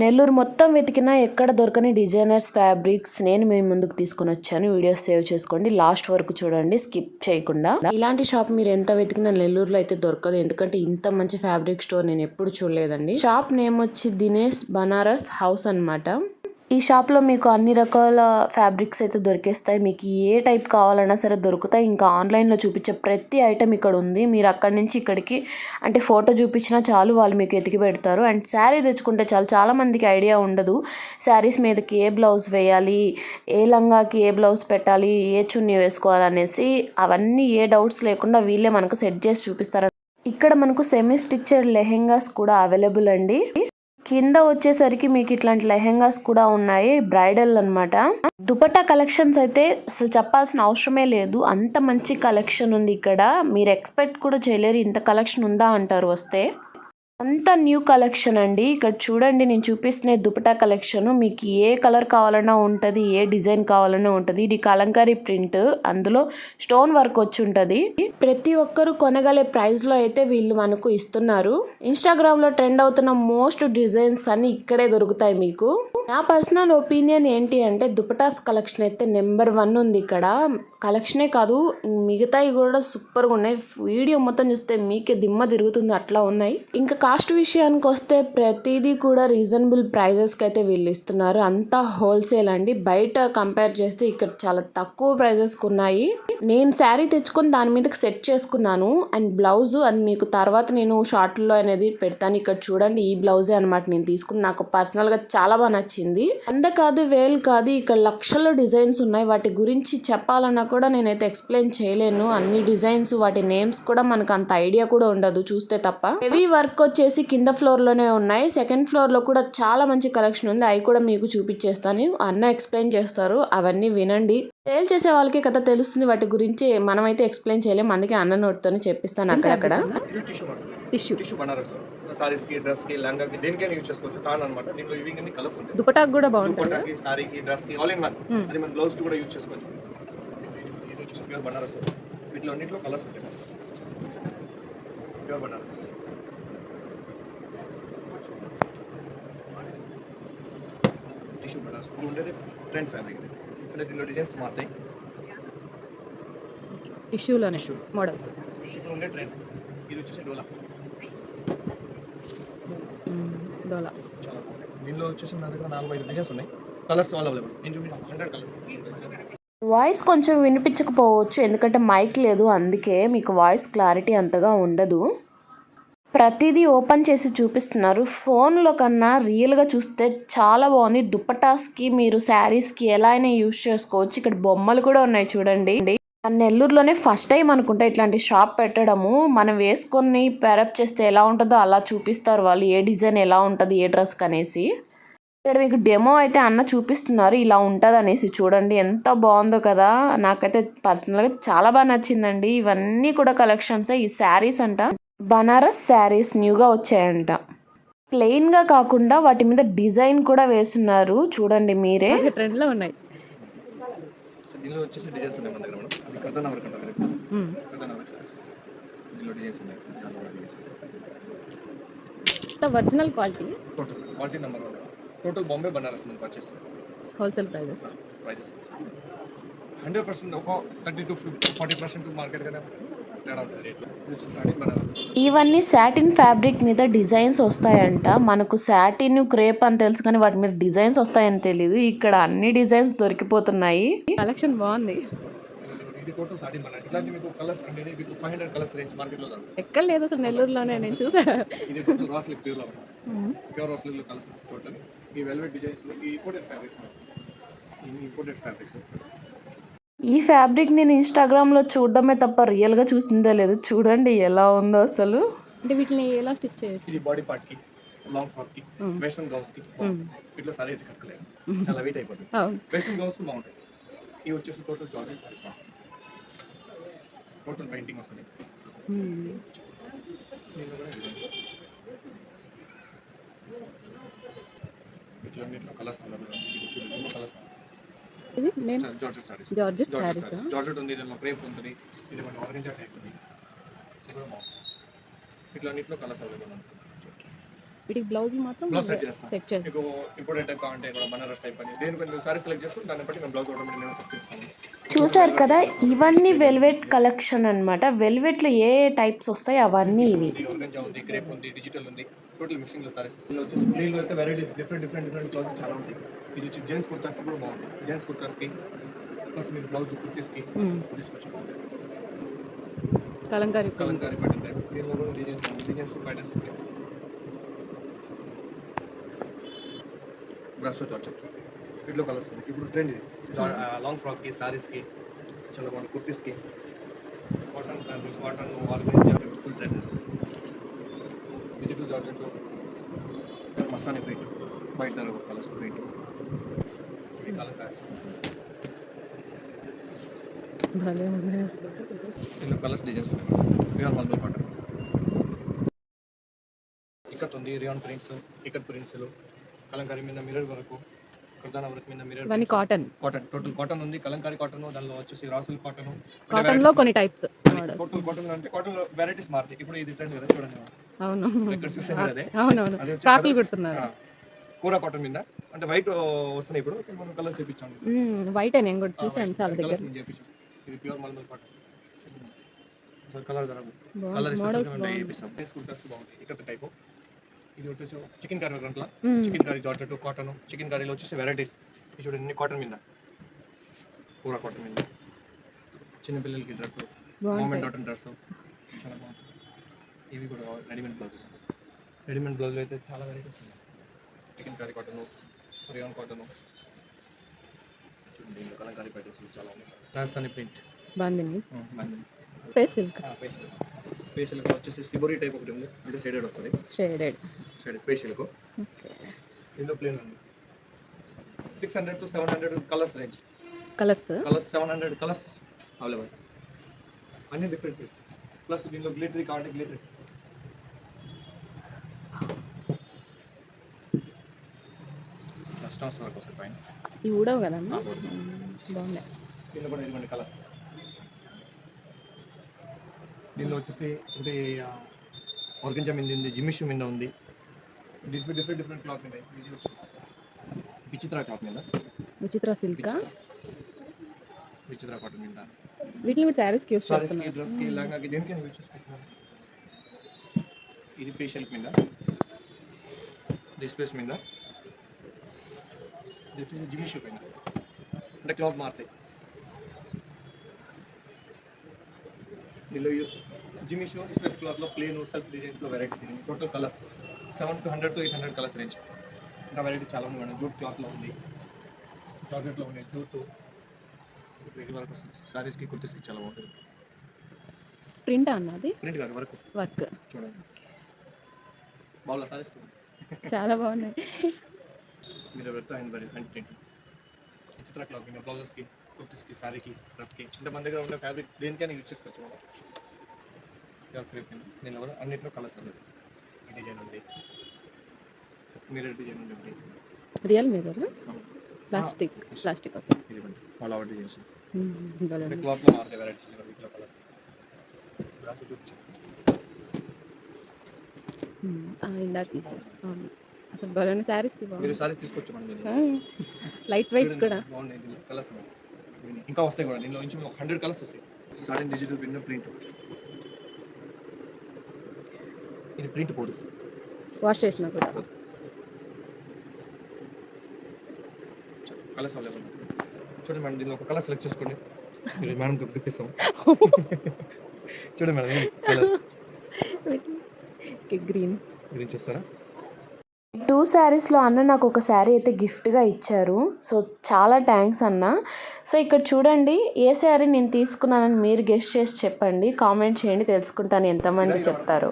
నెల్లూరు మొత్తం వెతికినా ఎక్కడ దొరకని డిజైనర్స్ ఫ్యాబ్రిక్స్ నేను మీ ముందుకు తీసుకొని వచ్చాను. వీడియో సేవ్ చేసుకోండి. లాస్ట్ వరకు చూడండి. స్కిప్ చేయకుండా. ఇలాంటి షాప్ మీరు ఎంత వెతికినా నెల్లూరులో అయితే దొరకదు. ఎందుకంటే ఇంత మంచి ఫ్యాబ్రిక్ స్టోర్ నేను ఎప్పుడు చూడలేదండి. షాప్ నేమ్ వచ్చి దినేష్ బనారస్ హౌస్ అన్నమాట. ఈ షాప్లో మీకు అన్ని రకాల ఫ్యాబ్రిక్స్ అయితే దొరికేస్తాయి. మీకు ఏ టైప్ కావాలన్నా సరే దొరుకుతాయి. ఇంకా ఆన్లైన్లో చూపించే ప్రతి ఐటెం ఇక్కడ ఉంది. మీరు అక్కడి నుంచి ఇక్కడికి అంటే ఫోటో చూపించినా చాలు వాళ్ళు మీకు ఎతికి పెడతారు. అండ్ శారీ తెచ్చుకుంటే చాలు చాలామందికి ఐడియా ఉండదు. శారీస్ మీదకి ఏ బ్లౌజ్ వేయాలి ఏ లంగాకి ఏ బ్లౌజ్ పెట్టాలి ఏ చున్నీ వేసుకోవాలి అనేసి అవన్నీ ఏ డౌట్స్ లేకుండా వీళ్ళే మనకు సెట్ చేసి చూపిస్తారు ఇక్కడ మనకు సెమీ స్టిచ్చెడ్ లెహెంగాస్ కూడా అవైలబుల్ అండి. కింద వచ్చేసరికి మీకు ఇట్లాంటి లెహెంగాస్ కూడా ఉన్నాయి బ్రైడల్ అనమాట దుపట్టా కలెక్షన్స్ అయితే అసలు చెప్పాల్సిన అవసరమే లేదు. అంత మంచి కలెక్షన్ ఉంది ఇక్కడ. మీరు ఎక్స్పెక్ట్ కూడా చేయలేరు ఇంత కలెక్షన్ ఉందా అంటారు వస్తే. అంతా న్యూ కలెక్షన్ అండి. ఇక్కడ చూడండి నేను చూపిస్తున్న దుపటా కలెక్షన్ మీకు ఏ కలర్ కావాలన్నా ఉంటుంది ఏ డిజైన్ కావాలన్నా ఉంటుంది. ఇది కలంకారీ ప్రింట్ అందులో స్టోన్ వర్క్ వచ్చి ఉంటుంది. ప్రతి ఒక్కరు కొనగలే ప్రైస్లో అయితే వీళ్ళు మనకు ఇస్తున్నారు. ఇన్స్టాగ్రామ్లో ట్రెండ్ అవుతున్న మోస్ట్ డిజైన్స్ అన్ని ఇక్కడే దొరుకుతాయి మీకు. నా పర్సనల్ ఒపీనియన్ ఏంటి అంటే దుపటాస్ కలెక్షన్ అయితే నెంబర్ వన్ ఉంది ఇక్కడ. కలెక్షనే కాదు మిగతాయి కూడా సూపర్గా ఉన్నాయి. వీడియో మొత్తం చూస్తే మీకే దిమ్మ తిరుగుతుంది అట్లా ఉన్నాయి. ఇంకా కాస్ట్ విషయానికి వస్తే ప్రతిదీ కూడా రీజనబుల్ ప్రైజెస్కి అయితే వీళ్ళు ఇస్తున్నారు. అంతా హోల్సేల్ అండి. బయట కంపేర్ చేస్తే ఇక్కడ చాలా తక్కువ ప్రైజెస్కి ఉన్నాయి. నేను శారీ తెచ్చుకొని దాని మీదకి సెట్ చేసుకున్నాను. అండ్ బ్లౌజ్ అండ్ మీకు తర్వాత నేను షార్ట్లో అనేది పెడతాను. ఇక్కడ చూడండి ఈ బ్లౌజే అనమాట నేను తీసుకుంది నాకు పర్సనల్గా చాలా బాగా నచ్చింది. అంద కాదు వేలు కాదు ఇక్కడ లక్షల్లో డిజైన్స్ ఉన్నాయి. వాటి గురించి చెప్పాలన్నా కూడా నేనైతే ఎక్స్ప్లెయిన్ చేయలేను. అన్ని డిజైన్స్ వాటి నేమ్స్ కూడా మనకు అంత ఐడియా కూడా ఉండదు. చూస్తే తప్ప. హెవీ వర్క్ వచ్చేసి కింద ఫ్లోర్లోనే ఉన్నాయి. సెకండ్ ఫ్లోర్లో కూడా చాలా మంచి కలెక్షన్ ఉంది. అవి కూడా మీకు చూపించేస్తాను. అన్న ఎక్స్ప్లెయిన్ చేస్తారు. అవన్నీ వినండి. సేల్ చేసే వాళ్ళకి కథ తెలుస్తుంది. వాటి గురించి మనమైతే ఎక్స్ప్లెయిన్ చేయలేం. అందుకే అన్న నోట్తోనే చెప్పిస్తాను అక్కడక్కడ. ఇది tissue madam tissue tissue Banaras. సారీస్కి డ్రెస్కి లంగా కి దేనికైనా యూజ్ చేసుకోవచ్చు. తాన్ అనమాట దీంట్లో ఇవి అన్ని కలర్స్ ఉంటాయి. దుపటాకు కూడా బాగుంటుంది. దుపట్టాకి సారీకి డ్రెస్కి ఆల్ ఇన్ వన్. అది మన బ్లౌజ్కి కూడా యూజ్ చేసుకోవచ్చు. వచ్చేసి ప్యూర్ బనారస్ వీటిలో అన్నింటిలో కలర్స్ ఉంటాయి. ప్యూర్ బనారస్ టిష్యూ బనారస్ ఇది ఉండేది ట్రెండ్ ఫ్యాబ్రిక్ అంటే దీనిలో డిజైన్స్ మారుతాయి. టిష్యూలోనే టిష్యూ మోడల్స్ ఇప్పుడు ఉండే ట్రెండ్ ఇది వచ్చేసి డోలా. డోలా. చాలా బాగుంది. దీనిలో వచ్చేసి నా దగ్గర నాలుగు ఐదు డిజైన్స్ ఉన్నాయి. కలర్స్ అవైలబుల్ నేను చూపించాను. హండ్రెడ్ కలర్స్ వాయిస్ కొంచెం వినిపించకపోవచ్చు ఎందుకంటే మైక్ లేదు అందుకే మీకు వాయిస్ క్లారిటీ అంతగా ఉండదు. ప్రతిదీ ఓపెన్ చేసి చూపిస్తున్నారు. ఫోన్లో కన్నా రియల్గా చూస్తే చాలా బాగుంది. దుప్పటాస్కి మీరు శారీస్కి ఎలా అయినా యూజ్ చేసుకోవచ్చు. ఇక్కడ బొమ్మలు కూడా ఉన్నాయి చూడండి. నెల్లూరులోనే ఫస్ట్ టైం అనుకుంటా ఇట్లాంటి షాప్ పెట్టడము. మనం వేసుకొని పెరప్ చేస్తే ఎలా ఉంటుందో అలా చూపిస్తారు వాళ్ళు. ఏ డిజైన్ ఎలా ఉంటుంది ఏ డ్రెస్ అనేసి. ఇక్కడ మీకు డెమో అయితే అన్న చూపిస్తున్నారు ఇలా ఉంటుంది అనేసి చూడండి ఎంత బాగుందో కదా. నాకైతే పర్సనల్గా చాలా బాగా నచ్చిందండి. ఇవన్నీ కూడా కలెక్షన్స్. ఈ శారీస్ అంట బనారస్ శారీస్ న్యూగా వచ్చాయంట. ప్లెయిన్గా కాకుండా వాటి మీద డిజైన్ కూడా వేస్తున్నారు. చూడండి మీరే. ట్రెండ్లో ఉన్నాయి. Original quality? Quality number total Bombay Banaras మనం purchase wholesale prices prices hundred percent ఒక thirty to fifty forty percent market కదా ఇవన్నీ సాటిన్ ఫ్యాబ్రిక్ మీద డిజైన్స్ వస్తాయంట. మనకు సాటిన్ క్రేప్ అని తెలుసు కానీ వాటి మీద డిజైన్స్ వస్తాయని తెలియదు ఇక్కడ అన్ని డిజైన్స్ దొరికిపోతున్నాయి. కలెక్షన్ బాగుంది. ఇది బనారస్ ఇట్లాంటి మీకు కలర్స్ అంటే మీకు ఫైవ్ హండ్రెడ్ కలర్స్ రేంజ్ మార్కెట్లో దొరుకుతాయి. ఎక్కడ లేదు అసలు నెల్లూరులోనే నేను చూసా. ఇది ప్యూర్లో ప్యూర్ కలర్స్ టోటల్ ఈ వెల్వెట్ డిజైన్స్ ఈ ఇంపోర్టెడ్ ఫ్యాబ్రిక్స్ ఈ ఇంపోర్టెడ్ ఫ్యాబ్రిక్స్ ఈ ఫ్యాబ్రిక్ నేను ఇన్స్టాగ్రామ్లో చూడడమే తప్ప రియల్గా చూసిందే లేదు. చూడండి ఎలా ఉందో అసలు. అంటే వీటిని ఎలా స్టిచ్ చేయొచ్చు? ఇది బాడీ పార్ట్కి లాంగ్ ఫ్రాక్కి. వెస్ట్రన్ గౌన్స్కి. ఇట్లా సారీ అయితే కట్టలేదు చాలా వెయిట్ అయిపోతుంది. అవును. వెస్ట్రన్ గౌన్స్కి బాగుంటాయి. ఇవి వచ్చేసి total georgette saris total painting వస్తుంది. ఇట్లా కలర్స్ కలర్స్ ఇది నేను georgette saris georgette georgette saris saris georgette ఉంది దీనిలో క్రేప్ ఉంటుంది ఇది మన ఆరెంజ్ టైప్ ఉంది. ఇది కూడా బాగుంది ఇట్లా అన్నిట్లో కలర్స్ అవైలబుల్ ఉంది వీటికి బ్లౌజ్ మాత్రం సెట్ చేస్తాం. సెట్ చేస్తాం. మీకు ఇంపార్టెంట్ కావాలంటే కూడా బనారస్ టైప్ అని. దేని కొంచెం సారీ సెలెక్ట్ చేసుకుని దాన్ని బట్టి మేము బ్లౌజ్ ఆటోమేటిక్ మేము సెట్ చేస్తాము చూసారు కదా ఇవన్నీ వెల్వెట్ కలెక్షన్ అనమాట వెల్వెట్లో ఏ ఏ టైప్స్ వస్తాయో? అవన్నీ ఇవి. ఉంది క్రేప్ ఉంది డిజిటల్ ఉంది టోటల్ మిక్సింగ్లో సారీస్ ఇందులో వచ్చేసి ప్లేన్ అయితే వెరైటీస్ డిఫరెంట్ డిఫరెంట్ డిఫరెంట్ చాలా ఉంటాయి. ఇది వచ్చి జెంట్స్ కుర్తాస్ కూడా బాగుంటుంది జెంట్స్ కుర్తాస్కి ప్లస్ మీరు బ్లౌజ్ కుర్తీస్కి తీసుకొచ్చి బాగుంటుంది కలంకారీ కలంకారీ ప్యాటర్న్ టైప్ దీనిలో కూడా డిజైన్స్ డిజైన్స్ ప్యాటర్న్స్ ఉంటాయి బ్రాసో జార్జెట్. వీటిలో కలర్స్ ఇప్పుడు ట్రెండ్ ఇది. లాంగ్ ఫ్రాక్కి సారీస్కి చాలా బాగుంది కుర్తీస్కి. Cotton fabric cotton organza full trend digital georgette Mastani print బయట కలర్స్ ప్రింట్ ఇవి కలర్. ఇందులో కలర్స్ డిజైన్స్ ఉన్నాయి. రియాన్ మల్బల్ కాటన్ ఇక్కత్ ఉంది రియాన్ ప్రింట్స్ ఇక్కత్ ప్రింట్స్లు కలంకారీ మీద మిర్రర్ వరకు కర్దానా వర్క్ మీద మిర్రర్ ఇవన్నీ కాటన్ కాటన్ టోటల్ కాటన్ ఉంది. కలంకారీ కాటన్ దానిలో వచ్చేసి రాసుల్ కాటన్ కాటన్లో కొన్ని టైప్స్ టోటల్ కాటన్ అంటే కాటన్ వెరైటీస్ మారుతాయి. ఇప్పుడు ఇది ట్రెండ్ కదా చూడండి అవును. ఇక్కడ చూసాను అదే? అవునవును. వచ్చి ఫ్రాక్లు colour- కుడుతున్నారు. కూర కాటన్ మీద. అంటే వైట్ వస్తున్నాయి ఇప్పుడు. మనం కలర్ చేపించాము వైట్ నేను కూడా చూసాను చాలా దగ్గర. చేపించాం ఇది pure mulmul cotton colour colour models బాగుంది. ఇక్కడ టైప్ ఇది వచ్చేసి చికెన్ కర్రీ గంటల మ్మ్. Chikankari georgette cotton. చికెన్ కర్రీలో వచ్చేసి వెరైటీస్ ఇది చూడండి కాటన్ మీద. కూర కాటన్ మీద. చిన్నపిల్లలకి డ్రెస్ మోమెంట్ కాటన్ డ్రెస్ చాలా బాగుంటుంది ఇవి కూడా రెడీమేడ్ బ్లౌజెస్ రెడీమేడ్ బ్లౌజ్ అయితే చాలా వెరైటీస్ ఉన్నాయి. Chicken curry cotton rayon cotton చూడండి కలంకారీ ప్యాటర్న్స్ చాలా ఉన్నాయి. రాజస్థానీ ప్రింట్ బాగుంది. ఫేస్ సిల్క్ ఫేషియల్ ఫేషియల్ వచ్చేసి సిబోరీ టైప్ ఒకటి ఉంది. అంటే షేడెడ్ వస్తుంది. షేడెడ్ సైడ్ ఫేషియల్కు ఇందులో ప్లేన్ ఉంది. Six hundred to seven hundred colours range colours colours seven hundred colours available అన్ని డిఫరెన్సెస్ ప్లస్ దీనిలో గ్లిటరీ కావాలి గ్లిటరీ స్టోన్స్ వర్క్ వస్తాయి పైన. ఇవి ఊడవు కదమ్మా. బాగున్నాయి దీనిలో కూడా ఇటువంటి కలర్స్ దీనిలో వచ్చేసి అంటే ఆర్గంజా మీద ఉంది జిమిషు మీద ఉంది. డిఫరెంట్ డిఫరెంట్ డిఫరెంట్ క్లాత్ మీద ఇది వచ్చేసి విచిత్ర క్లాత్ మీద. విచిత్ర సిల్క్ విచిత్ర. కాటన్ మీద. వీటిని కూడా శారీస్కి యూస్ చేస్తున్నారు. డ్రెస్కి లంగాకి దేనికైనా యూజ్ చేసుకోవచ్చు ఇది ఫేషియల్ మీద. డిస్ప్లేస్ మీద. ఇది వచ్చేసి జిమ్మి షూ పైన. అంటే క్లాత్ మారుతాయి. దీనిలో జిమ్మి షూ డిస్ప్లేస్ క్లాత్లో plain self డిజైన్స్లో varieties total colours seven to hundred to eight hundred colours range. ఇంకా వెరైటీ చాలా ఉంది మేడం. జూట్ క్లాత్లో ఉంది. జార్జెట్లో ఉన్నాయి. జూట్. ఇది వరకు వస్తుంది. సారీస్కి కుర్తీస్కి చాలా బాగుంటుంది. ప్రింట్ అన్నది ప్రింట్ కాదు వరకు. వర్క్. చూడండి. బాగుంది సారీస్కి? చాలా బాగున్నాయి. మీరు ఎవరితో హ్యాండ్ హ్యాండ్ ప్రింట్. చిత్ర క్లాత్ బ్లౌజెస్కి. కుర్తీస్కి శారీకి డ్రెస్కి అంటే మన దగ్గర ఉన్న ఫ్యాబ్రిక్ దేనికైనా యూజ్ చేసుకోవచ్చు మనం. దీనిలో కూడా అన్నింటిలో కలర్స్ ఉంది. డిజైన్ ఉంది. మిర్రర్ డిజైన్ ఉంది real mirror plastic plastic okay ఇది ఇవ్వండి. All over designs. క్లాత్లో మారుతాయి వెరైటీస్ వీటిలో కలర్స్. ఆ, ఇందాక తీసారు అవును. అసలు భలే శారీస్కి బాగుంది. మనం దీనిలో. లైట్ వెయిట్ కూడా. బాగున్నాయి దీనిలో ఇంకా వస్తాయి కూడా. దీనిలో నుంచి ఒక హండ్రెడ్ కలర్స్ వస్తాయి. సారీ డిజిటల్ ప్రింట్ ప్రింట్ ఇది ప్రింట్ పోదు వాష్ చేసినా కూడా. కలర్స్ అవైలబుల్ చూడండి మేడం దీనిలో ఒక కలర్ సెలెక్ట్ చేసుకోండి. మీరు మేడం గిఫ్ట్ ఇస్తాం చూడండి మేడం కలర్ గ్రీన్ గ్రీన్ చూస్తారా? టూ శారీస్లో అన్న నాకు ఒక శారీ అయితే గిఫ్ట్గా ఇచ్చారు. సో చాలా థ్యాంక్స్ అన్న. సో ఇక్కడ చూడండి ఏ శారీ నేను తీసుకున్నానని మీరు గెస్ట్ చేసి చెప్పండి. కామెంట్ చేయండి తెలుసుకుంటాను ఎంతమంది చెప్తారు.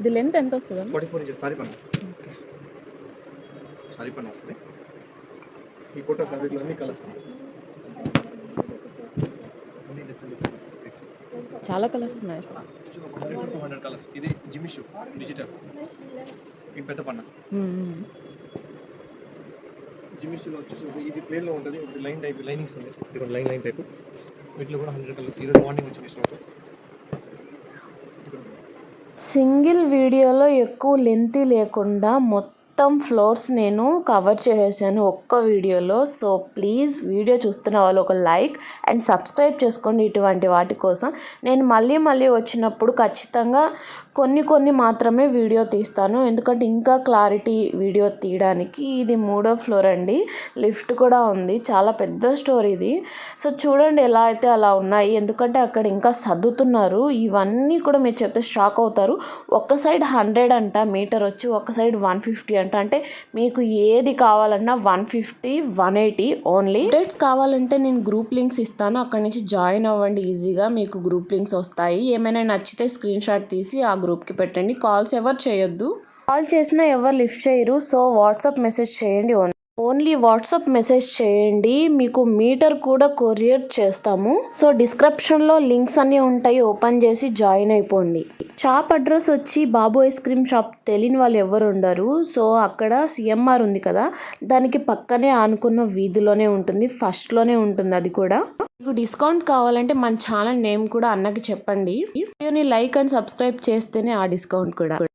ఇది లెంత్ ఎంత వస్తుంది? సారీ సారీ ఈ కోట కలర్స్ ఉన్నాయి అన్ని different different. చాలా కలర్స్ ఉన్నాయి టూ హండ్రెడ్ కలర్స్. ఇది జిమిషు డిజిటల్. పెద్ద పన్న. జిమిషులో వచ్చేసి ఇది ప్లేన్లో ఉంటుంది లైన్ టైప్ లైనింగ్స్ ఉంది ఇది లైన్ లైన్ టైప్ వీటిలో కూడా హండ్రెడ్ కలర్స్. ఈరోజు మార్నింగ్ వచ్చింది స్టాక్ సింగిల్ వీడియోలో ఎక్కువ లెంత్ లేకుండా మొత్తం మొత్తం ఫ్లోర్స్ నేను కవర్ చేసేసాను ఒక్క వీడియోలో. సో ప్లీజ్ వీడియో చూస్తున్న వాళ్ళు ఒక లైక్ అండ్ సబ్స్క్రైబ్ చేసుకోండి ఇటువంటి వాటి కోసం. నేను మళ్ళీ మళ్ళీ వచ్చినప్పుడు ఖచ్చితంగా కొన్ని కొన్ని మాత్రమే వీడియో తీస్తాను. ఎందుకంటే ఇంకా క్లారిటీ వీడియో తీయడానికి ఇది మూడో ఫ్లోర్ అండి. లిఫ్ట్ కూడా ఉంది. చాలా పెద్ద స్టోర్ ఇది. సో చూడండి ఎలా అయితే అలా ఉన్నాయి. ఎందుకంటే అక్కడ ఇంకా సర్దుతున్నారు. ఇవన్నీ కూడా మీరు చెప్తే షాక్ అవుతారు. ఒక సైడ్ హండ్రెడ్ అంట మీటర్ వచ్చి ఒక సైడ్ వన్ ఫిఫ్టీ అంట. అంటే మీకు ఏది కావాలన్నా one fifty one eighty only. Dates కావాలంటే నేను గ్రూప్ లింక్స్ ఇస్తాను. అక్కడ నుంచి జాయిన్ అవ్వండి ఈజీగా. మీకు గ్రూప్ లింక్స్ వస్తాయి. ఏమైనా నచ్చితే స్క్రీన్ షాట్ తీసి ఆ గ్రూప్కి పెట్టండి. కాల్స్ ఎవరు చేయొద్దు. కాల్ చేసినా ఎవరు లిఫ్ట్ చేయరు. సో వాట్సాప్ మెసేజ్ చేయండి ఓన్లీ వాట్సాప్ మెసేజ్ చేయండి మీకు మీటర్ కూడా కొరియర్ చేస్తాము. సో డిస్క్రిప్షన్లో లింక్స్ అన్నీ ఉంటాయి ఓపెన్ చేసి జాయిన్ అయిపోండి. షాప్ అడ్రస్ వచ్చి బాబు ఐస్ క్రీమ్ షాప్ తెలియని వాళ్ళు ఎవరు ఉండరు. సో అక్కడ సిఎంఆర్ ఉంది కదా దానికి పక్కనే ఆనుకున్న వీధిలోనే ఉంటుంది ఫస్ట్లోనే ఉంటుంది అది కూడా. మీకు డిస్కౌంట్ కావాలంటే మన ఛానల్ నేమ్ కూడా అన్నకి చెప్పండి. వీడియోని లైక్ అండ్ సబ్స్క్రైబ్ చేస్తేనే ఆ డిస్కౌంట్ కూడా.